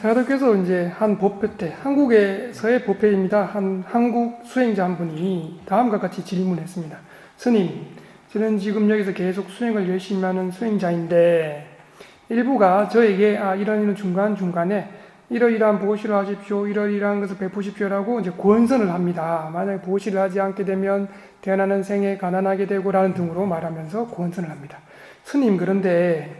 사도께서 이제 한 법회 때 한국에서의 법회입니다. 한 한국 수행자 한 분이 다음과 같이 질문했습니다. 스님, 저는 지금 여기서 계속 수행을 열심히 하는 수행자인데 일부가 저에게 아, 이런 이런 중간 중간에 이러이러한 보시를 하십시오, 이러이러한 것을 베푸십시오라고 이제 권선을 합니다. 만약에 보시를 하지 않게 되면 태어나는 생에 가난하게 되고라는 등으로 말하면서 권선을 합니다. 스님 그런데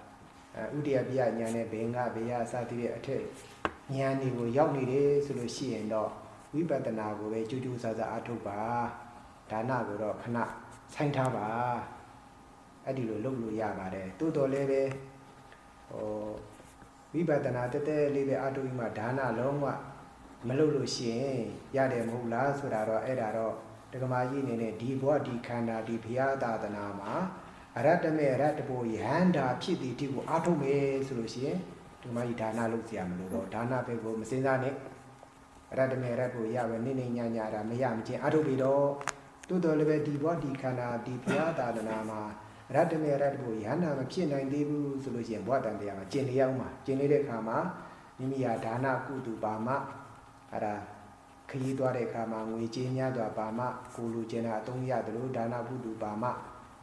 အဲဥဒိယပြဉာဏ်နဲ့ဘေငါဘေယစသည်ဖြင့်အထက်ဉာဏ်တွေကိုရောက်နေတယ်ဆိုလို့ရှိရင်တော့ဝိပဿနာကိုပဲကြိုးကြိုးစားစားအားထုတ်ပါဒါနကိုတော့ခဏဆိုင်ထားပါအဲ့ဒီလိုလုပ်လို့ရပါတယ်တိုးတော်လည်းပဲဟိုဝိပဿနာတက်တက်လေးပဲအတူကြီးမှဒါနလုံးဝမလုပ်လို့ရှိရင်ရတယ်မဟုတ်လားဆိုတာတော့အဲ့ဒါတော့ဒကမာကြီးအနေနဲ့ဒီဘောဒီခန္ဓာဒီဘုရားသာသနာမှာ အရတမေအရတဘောယဟန္တာဖြစ်သည်ဒီကိုအားထုတ်မယ်ဆိုလို့ရှိရင်ဒီမှာဒီဒါနလုပ်စရာမလိုတော့ဒါနပဲကိုမစင်စားနဲ့အရတမေအရတဘောရပဲနေနေညာညာတာမရမချင်းအားထုတ်ပြီးတော့သို့တော်လည်းပဲဒီဘောဒီခန္ဓာဒီဘုရားသာသနာမှာရတမေရတဘူယန္နာမဖြစ်နိုင်သေးဘူးဆိုလို့ရှိရင်ဘဝတန်တရားမှာကျင်လျောက်မှာကျင်လေတဲ့ခါမှာမိမိဟာဒါနကုသူပါမအဲဒါခရီးသွားတဲ့ခါမှာငွေကြေးများစွာပါမကိုလူကျင်တာအသုံးရတယ်လို့ဒါနကုသူပါမ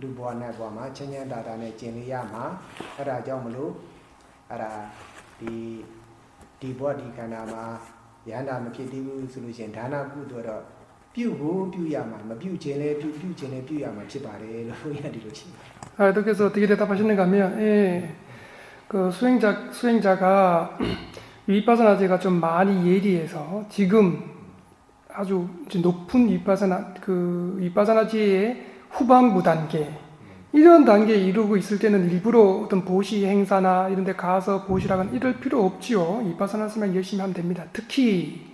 လူဘဝနဲ့ဘဝမှာချမ်းချမ်းသာသာနဲ့ကျင့်နေရမှာအဲ့ဒါကြောင့်မလို့အဲ့ဒါဒီဒီဘဝဒီခန္ဓာမှာယန္နာမဖြစ်သေးဘူးဆိုလို့ရှိရင်ဒါနကုတုတော့ ပြုဖို့ပြုရမှာမပြုခြင်းလည်းပြုပြုခြင်းလည်းပြုရမှာဖြစ်ပါတယ်လို့ဘုရားဒီလိုရှိတယ် 사도께서 어떻게 대답하시는가 하면 예, 그 수행자, 수행자가 위파사나제가 좀 많이 예리해서 지금 아주 이제 높은 위파사나 그 위파사나제의 후반부 단계 이런 단계에 이르고 있을 때는 일부러 어떤 보시 행사나 이런 데 가서 보시라건 이럴 필요 없지요. 위파사나스만 열심히 하면 됩니다. 특히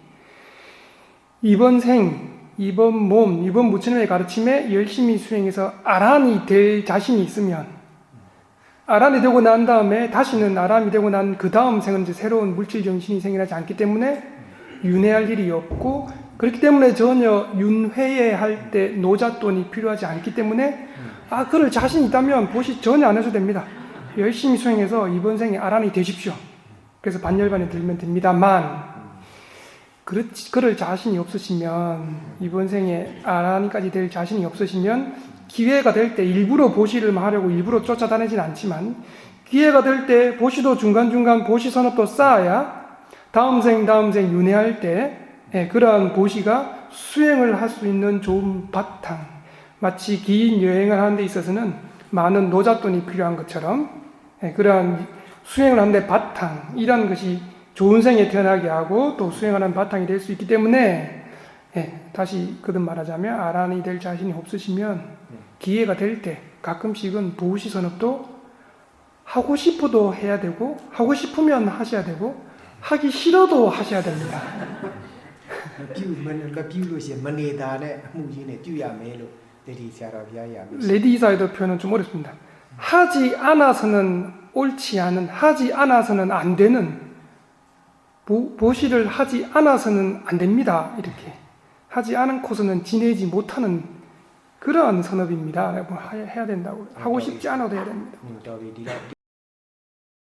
이번 생, 이번 몸, 이번 무천의 가르침에 열심히 수행해서 아란이 될 자신이 있으면 아란이 되고 난 다음에 다시는 아람이 되고 난 그 다음 생은 이제 새로운 물질 정신이 생겨나지 않기 때문에 윤회할 일이 없고 그렇기 때문에 전혀 윤회할 때 노잣돈이 필요하지 않기 때문에 아 그럴 자신 있다면 보시 전혀 안 해도 됩니다. 열심히 수행해서 이번 생에 아란이 되십시오. 그래서 반열반에 들면 됩니다만 그렇지, 그럴 자신이 없으시면 이번 생에 아라니까지 될 자신이 없으시면 기회가 될 때 일부러 보시를 하려고 일부러 쫓아다니진 않지만 기회가 될 때 보시도 중간중간 보시 선업도 쌓아야 다음 생 다음 생 윤회할 때 예, 그러한 보시가 수행을 할 수 있는 좋은 바탕 마치 긴 여행을 하는 데 있어서는 많은 노잣돈이 필요한 것처럼 예, 그러한 수행을 하는데 바탕 이런 것이 좋은 생에 태어나게 하고 또 수행하는 바탕이 될 수 있기 때문에 예, 다시 거듭 말하자면 아란이 될 자신이 없으시면 기회가 될 때 가끔씩은 보시 선업도 하고 싶어도 해야 되고 하고 싶으면 하셔야 되고 하기 싫어도 하셔야 됩니다. မပြုမမပြုလို့ရှိရင်မနေတာနဲ့အမှုကြီးနဲ့ပြုရမယ်လို့တတိဆရာတော်ဘုရားရပြီ 레디사이더 표현은 좀 어렵습니다. 하지 않아서는 옳지 않은 하지 않아서는 안 되는 보, 보시를 하지 않아서는 안 됩니다. 이렇게 하지 않고서는 지내지 못하는 그러한 선업입니다. 라고 하- 해야 된다고 하고 싶지 않아도 해야 됩니다. ဟွန်းတော်ပြီဒီတော့